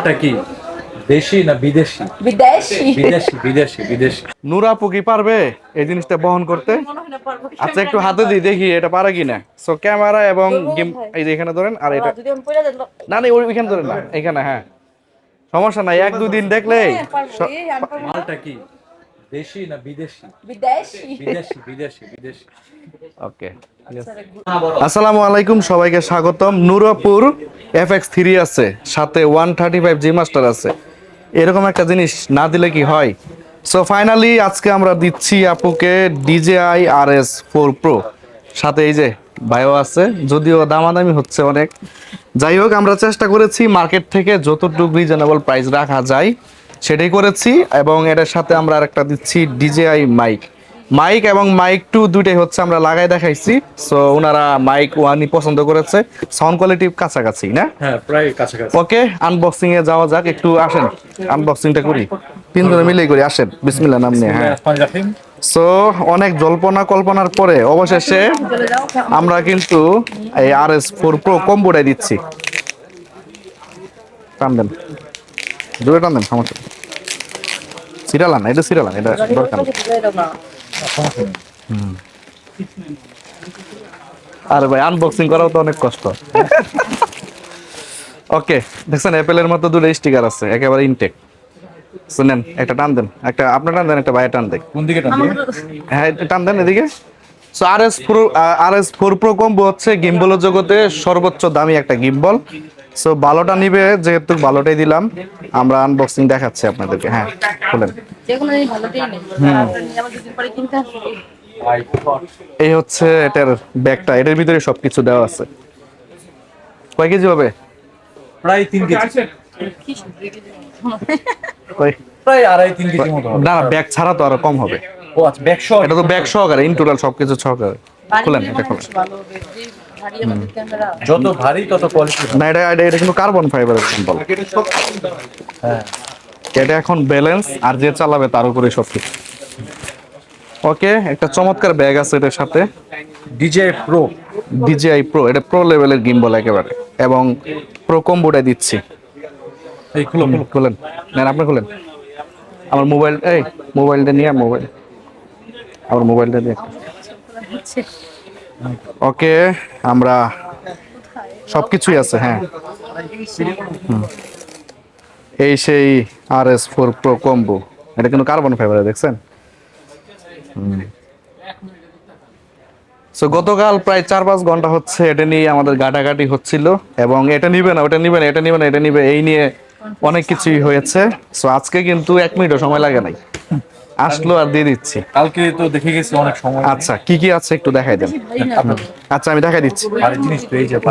মালটা কি? দেশি না বিদেশি? বিদেশি। বিদেশি বিদেশি বিদেশি। নুরা পুকি পারবে এই জিনিসটা বহন করতে? আচ্ছা একটু হাতে দিই দেখি এটা পারে কিনা। সো ক্যামেরা এবং গেম এই যে এখানে ধরেন আর এটা। না না ওই- ওইখানে ধরেন না এখানে হ্যাঁ। সমস্যা নাই এক দুদিন দেখলেই মালটা কি? দেশি না বিদেশি? বিদেশি। বিদেশি বিদেশি বিদেশি। ওকে আসসালামু আলাইকুম সবাইকে স্বাগতম। নুরপুর এফ এক্স থ্রি আছে সাথে one thirty five G master আছে। এরকম একটা জিনিস না দিলে কি হয়? সো ফাইনালি আজকে আমরা দিচ্ছি আপুকে DJI R S four pro সাথে এই যে বায়ো আছে যদিও দামাদামি হচ্ছে অনেক। যাই হোক আমরা চেষ্টা করেছি মার্কেট থেকে যতটুকু রিজনেবল প্রাইস রাখা যায়। সেটাই করেছি এবং এটার সাথে আমরা আরেকটা দিচ্ছি ডিজেআই মাইক। মাইক এবং মাইক টু দুইটাই হচ্ছে আমরা লাগাই দেখাইছি। সো ওনারা মাইক ওয়ানই পছন্দ করেছে। সাউন্ড কোয়ালিটি কাছাকাছি না? হ্যাঁ প্রায় কাছাকাছি। ওকে আনবক্সিং এ যাওয়া যাক একটু আসেন। আনবক্সিংটা করি। তিনজনে মিলেই করি আসেন। বিসমিল্লাহ নাম নিয়ে হ্যাঁ। সো অনেক জল্পনা কল্পনার পরে অবশেষে আমরা কিন্তু এই আর এস ফোর প্রো কম্বোটাই দিচ্ছি। টান দেন। দূরে টান দেন সমস্যা নেই। সিরালান এটা সিরালান এটা দরকার। আরে ভাই আনবক্সিং করাও তো অনেক কষ্ট। ওকে দেখছেন অ্যাপেলের মতো দুটো স্টিকার আছে একেবারে ইনটেক শুনেন একটা টান দেন একটা আপনার টান দেন একটা বাইরে টান দেন কোন দিকে টানবে হ্যাঁ এটা টান দেন এদিকে। So R S pro R S four pro combo হচ্ছে গিম্বলের জগতে সর্বোচ্চ দামি একটা গিম্বল সো ভালোটা নিবে যেহেতু ভালোটাই দিলাম আমরা আনবক্সিং দেখাচ্ছি আপনাদেরকে। হ্যাঁ খুলেন। এই হচ্ছে এটার ব্যাগটা। এটার ভিতরে সবকিছু দেওয়া আছে। কয় কেজি হবে? প্রায় তিন কেজি। প্রায় আড়াই তিন কেজি মতো না ব্যাগ ছাড়া তো আরও কম হবে। ও আচ্ছা ব্যাগশো এটা তো ব্যাগ সহকারে ইন টোটাল সবকিছু সহকারে। খুলেন এটা খুলেন। যত ভারী তত কোয়ালিটি না এটা এটা কিন্তু কার্বন ফাইবারের কম্বল হ্যাঁ। এটা এখন ব্যালেন্স আর যে চালাবে তার উপরে সব কিছু। ওকে একটা চমৎকার ব্যাগ আছে এটার সাথে। ডিজে প্রো ডিজিআই প্রো এটা প্রো লেভেলের গিম্বল একেবারে। এবং প্রো কম্বোটা দিচ্ছি। এই খুলো খুলো। খুলেন। নেন আপনি খুলেন। আমার মোবাইল এই মোবাইলটা নিয়ে মোবাইল আমার মোবাইলটা দিয়ে হচ্ছে। ওকে, আমরা সবকিছুই আছে হ্যাঁ। এই সেই R S four pro combo এটা কিন্তু কার্বন ফাইবার দেখছেন? সো গতকাল প্রায় চার পাঁচ ঘণ্টা হচ্ছে এটা নিয়ে আমাদের গাটাগাটি হচ্ছিল, এবং এটা নিবে না, ওটা নিবে না, এটা নিবে না, এটা নিবে, এই নিয়ে অনেক কিছুই হয়েছে। সো আজকে কিন্তু এক মিনিটও সময় লাগে নাই। আসলো আর দিয়ে দিচ্ছি। কালকে তো দেখে গেছি অনেক সময় আচ্ছা কি কি আছে একটু দেখাই দেন। আচ্ছা আমি দেখাই দিচ্ছি।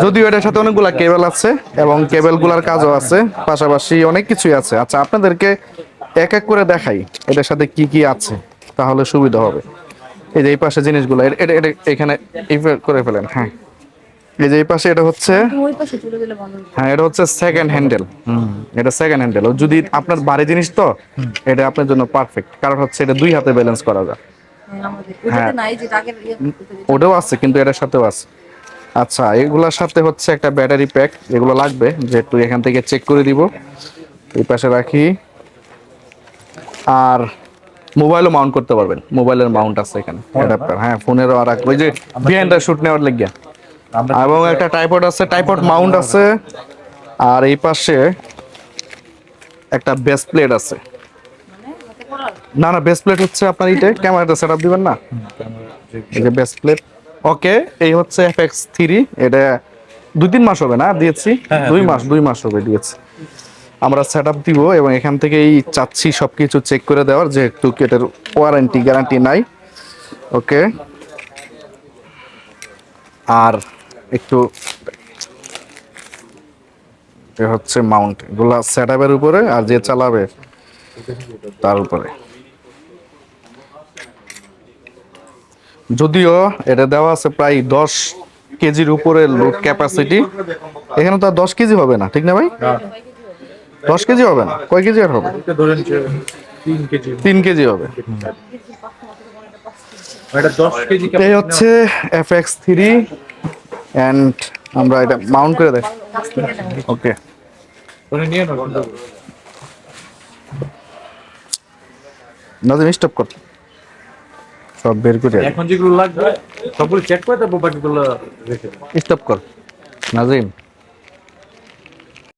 যদিও এটার সাথে অনেকগুলা কেবল আছে এবং কেবলগুলার কাজও আছে পাশাপাশি অনেক কিছুই আছে। আচ্ছা আপনাদেরকে এক এক করে দেখাই এটার সাথে কি কি আছে তাহলে সুবিধা হবে। এই যে এই পাশে জিনিসগুলো এটা এটা- এখানে করে ফেলেন হ্যাঁ। এই যে এই পাশে এটা হচ্ছে। হ্যাঁ এটা হচ্ছে সেকেন্ড হ্যান্ডেল এটা সেকেন্ড হ্যান্ডেল যদি আপনার ভারী জিনিস তো এটা আপনার জন্য পারফেক্ট কারণ হচ্ছে এটা দুই হাতে ব্যালেন্স করা যায়। হ্যাঁ, আমাদের ওটাতে নাই যে আগের ইয়ে। ওটাও আছে কিন্তু এটার সাথেও আছে। আচ্ছা এগুলোর সাথে হচ্ছে একটা ব্যাটারি প্যাক এগুলো লাগবে যেহেতু এখান থেকে চেক করে দিব। এই পাশে রাখি। আর মোবাইলও মাউন্ট করতে পারবেন। মোবাইলের মাউন্ট আছে এখানে। অ্যাডাপ্টার হ্যাঁ ফোনেরও আর এক- ওই যে বিহাইন্ড শুট নেওয়ার লাগিয়া। এবং একটা টাইপড আছে টাইপড মাউন্ট আছে। আর এই পাশে একটা বেস প্লেট আছে। মানে? না না বেস প্লেট হচ্ছে আপনার এইটা ক্যামেরাটা সেট আপ দিবেন না? এই যে বেস প্লেট ওকে এই হচ্ছে এফ এক্স থ্রি এটা দুই তিন মাস হবে না? দিয়েছি? হ্যাঁ, দুই মাস দুই মাস হবে দিয়েছি। আমরা সেট আপ দিব এবং এখান থেকেই চাচ্ছি সবকিছু চেক করে দেওয়ার যেহেতু এটার ওয়ারেন্টি গ্যারান্টি নাই। ওকে আর একটু এ হচ্ছে মাউন্ট এগুলা সেট উপরে আর যে চালাবে তার উপরে। যদিও এটা দেওয়া আছে প্রায় দশ কেজির উপরে লোড ক্যাপাসিটি এখানে তো আর দশ কেজি হবে না ঠিক না ভাই? দশ কেজি হবে না কয় কেজি আর হবে? তিন কেজি। হবে। এটা দশ কেজি এই হচ্ছে এফ এক্স থ্রি অ্যান্ড আমরা এটা মাউন্ট করে দেখ। ওকে। নাজিম স্টপ কর। সব বের করে এখন যেগুলো লাগবে সবগুলো চেক করে তারপর বাকিগুলো রেখে। স্টপ কর। নাজিম